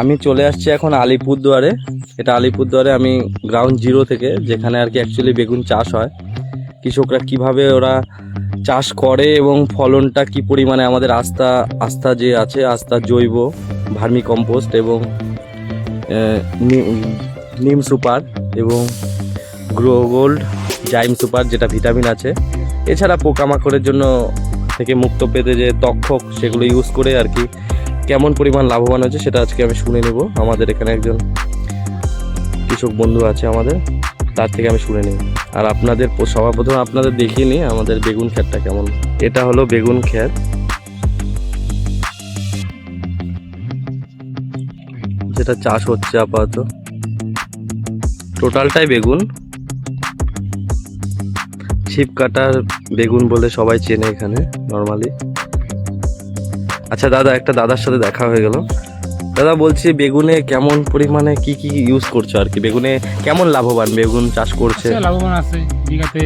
আমি চলে আসছি এখন আলিপুরদুয়ারে। এটা আলিপুরদুয়ারে আমি গ্রাউন্ড জিরো থেকে, যেখানে আর কি অ্যাকচুয়ালি বেগুন চাষ হয়। কৃষকরা কীভাবে ওরা চাষ করে এবং ফলনটা কি পরিমাণে আমাদের আস্থা আস্থা যে আছে, আস্থা জৈব ভার্মি কম্পোস্ট এবং নিম সুপার এবং গ্রো গোল্ড, জাইম সুপার যেটা ভিটামিন আছে। এছাড়া পোকামাকড়ের জন্য থেকে মুক্ত পেতে যে তক্ষক সেগুলো ইউজ করে আর কি কেমন পরিমাণ লাভবান হচ্ছে সেটা আজকে আমি শুনে নেব। আমাদের এখানে একজন কৃষক বন্ধু আছে আমাদের, তার থেকে আমি শুনে নিই আর আপনাদের সবার প্রথমে আপনাদের দেখিয়ে নিই আমাদের বেগুন ক্ষেতটা কেমন। এটা হলো বেগুন ক্ষেত। যেটা চাষ হচ্ছে আপাতত। টোটালটাই বেগুন। ছিপ কাটার বেগুন বলে সবাই চেনে এখানে, নর্মালি। আচ্ছা দাদা একটা দাদার সাথে দেখা হয়ে গেল। দাদা বলছি বেগুনে কেমন পরিমাণে কি কি ইউজ করছ আর কি? বেগুনে কেমন লাভবান? বেগুন চাষ করছে? লাভবান আছে। বিঘাতে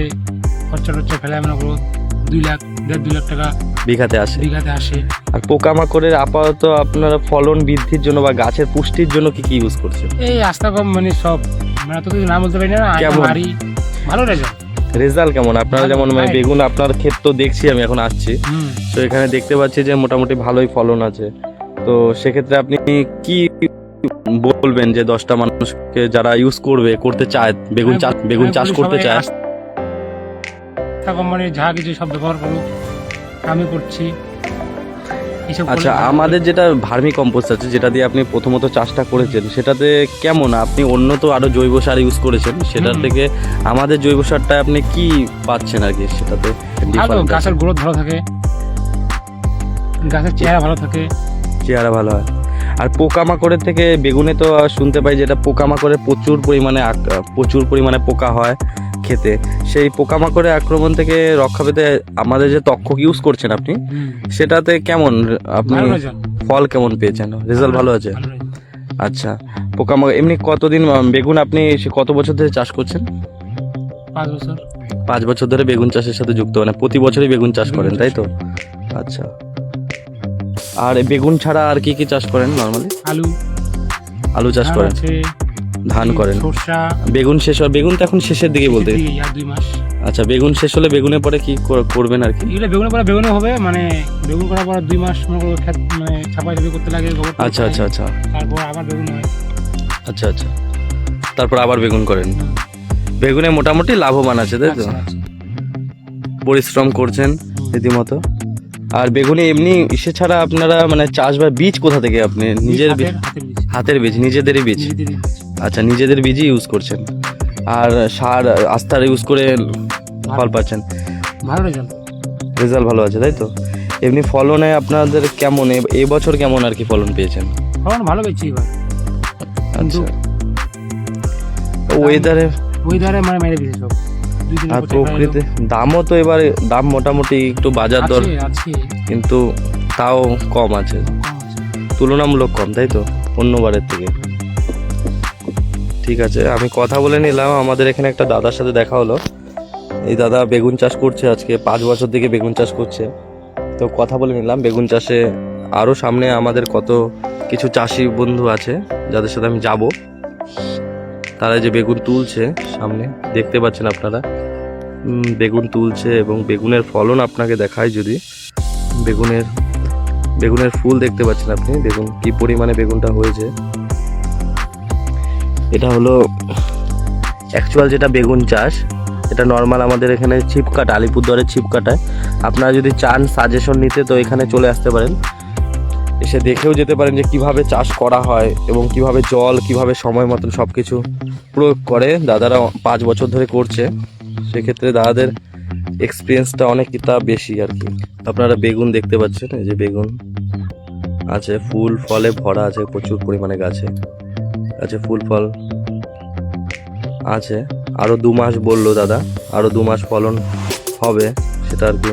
খরচা টরচা ফেলে করো দুই লাখ দেড় দুই লাখ টাকা বিঘাতে আসে। বিঘাতে আসে। আর পোকামাকড়ের আপাতত আপনারা ফলন বৃদ্ধির জন্য বা গাছের পুষ্টির জন্য কি কি ইউজ করছে এই আস্থা কম মানে সব মানে তো কিছু নাম বলতে পারি না কেমন? ভালো রেজাল্ট রেজাল্ট কেমন? আপনারা যেমন মানে বেগুন আপনার ক্ষেত তো দেখছি আমি এখন আসছি। তো এখানে দেখতে পাচ্ছি যে মোটামুটি ভালোই ফলন আছে। তো সেক্ষেত্রে আপনি কি বলবেন যে দশটা মানুষকে যারা ইউজ করবে করতে চায় বেগুন চাষ বেগুন চাষ করতে চায়? কোম্পানির যা কিছু সব ব্যবহার করুক আমি করছি। আচ্ছা আমাদের যেটা ভার্মি কম্পোস্ট আছে যেটা দিয়ে আপনি প্রথমত চাষটা করেছেন সেটাতে কেমন? আপনি অন্য তো আরও জৈব সার ইউজ করেছেন সেটার থেকে আমাদের জৈব সারটা আপনি কি পাচ্ছেন আর কি সেটাতে? গাছের গ্রোথ ভালো থাকে। গাছের চেহারা ভালো থাকে। চেহারা ভালো হয়। আর পোকামাকড়ের থেকে বেগুনে তো শুনতে পাই যেটা পোকামাকড়ের প্রচুর পরিমাণে প্রচুর পরিমাণে পোকা হয়। খেতে। সেই পোকামাকড়ের আক্রমণ থেকে রক্ষা পেতে আমাদের যে তক্ষক ইউজ করছেন আপনি সেটাতে কেমন আপনি ফল কেমন পেয়েছেন? রেজাল্ট ভালো আছে। আচ্ছা পোকামাকড় এমনি কতদিন বেগুন আপনি সে কত বছর ধরে চাষ করছেন? পাঁচ বছর। পাঁচ বছর ধরে বেগুন চাষের সাথে যুক্ত মানে প্রতি বছরই বেগুন চাষ করেন তাই তো? আচ্ছা। আর বেগুন ছাড়া আর কি কি চাষ করেন নর্মালি আলু। আলু চাষ করেন। ধান করেন। সরষা বেগুন শেষ হয় বেগুন তো এখন শেষের দিকে বলতে এদিকে আর দুই মাস। আচ্ছা বেগুন শেষ হলে বেগুনের পরে কি কর- করবেন আর কি? এগুলো বেগুনের পরে বেগুনে হবে মানে বেগুন করার পর দুই মাস মনে করো মানে ছাপাই ছাপাই করতে লাগে গোবর টবর আচ্ছা আচ্ছা আচ্ছা। তারপর আবার বেগুন হয়। আচ্ছা আচ্ছা। তারপর আবার বেগুন করেন। বেগুনে মোটামুটি লাভবান আছে তাই তো? আচ্ছা, আচ্ছা। পরিশ্রম করছেন রীতিমতো। আর বেগুনে এমনি ইসে ছাড়া আপনারা মানে চাষ বা বীজ কোথা থেকে আপনি নিজের বীজ হাতের- হাতের বীজ। হাতের বীজ নিজেদেরই বীজ? আচ্ছা নিজেদের বীজই ইউজ করছেন। আর সার আস্তার ইউজ করে ফল পাচ্ছেন। ভালো রেজাল্ট রেজাল্ট ভালো আছে তাই তো? এমনি ফলনে আপনাদের কেমন? এ- এবছর কেমন আর কি ফলন পেয়েছেন? ফলন ভালো পেয়েছি এবার। আচ্ছা। ওয়েদারে ওই ধারে মানে মেরে দিয়েছে সব। আর প্রকৃতি দামও তো এবারে দাম মোটামুটি একটু বাজার দর। কিন্তু তাও কম আছে। তুলনামূলক কম তাই তো? অন্যবারের থেকে। ঠিক আছে, আমি কথা বলে নিলাম। আমাদের এখানে একটা দাদার সাথে দেখা হলো। এই দাদা বেগুন চাষ করছে আজকে, পাঁচ বছর থেকে বেগুন চাষ করছে। তো কথা বলে নিলাম, বেগুন চাষে আরও সামনে আমাদের কত কিছু চাষি বন্ধু আছে, যাদের সাথে আমি যাব। তারা যে বেগুন তুলছে সামনে, দেখতে পাচ্ছেন আপনারা? বেগুন তুলছে এবং বেগুনের ফলন আপনাকে দেখায় যদি। বেগুনের বেগুনের ফুল দেখতে পাচ্ছেন আপনি। বেগুন কি পরিমাণে বেগুনটা হয়েছে। এটা হলো অ্যাকচুয়াল যেটা বেগুন চাষ, এটা নর্মাল আমাদের এখানে ছিপকাটা, আলিপুরদুয়ারের ছিপ কাটায় আপনারা যদি চান সাজেশন নিতে, তো এখানে চলে আসতে পারেন। এসে দেখেও যেতে পারেন যে কীভাবে চাষ করা হয় এবং কীভাবে জল, কীভাবে সময় মতন সব কিছু প্রয়োগ করে। দাদারা পাঁচ বছর ধরে করছে। সেক্ষেত্রে দাদাদের এক্সপিরিয়েন্সটা অনেকটা বেশি আর কি। আপনারা বেগুন দেখতে পাচ্ছেন, এই যে বেগুন। আছে, ফুল ফলে ভরা আছে, প্রচুর পরিমাণে গাছে। আছে ফুল ফল। আছে। আরও দু মাস বলল দাদা, আরও দু মাস ফলন হবে, সেটা আর কি।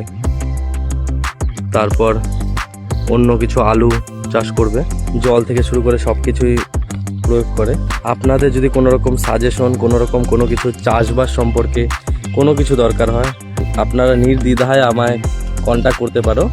তারপর অন্য কিছু আলু চাষ করবে। জল থেকে শুরু করে সব কিছুই প্রয়োগ করে। আপনাদের যদি কোনো রকম সাজেশন কোনো রকম কোনো কিছু চাষবাস সম্পর্কে কোনো কিছু দরকার হয়, আপনারা নির্দ্বিধায় আমায় কন্ট্যাক্ট করতে পারো।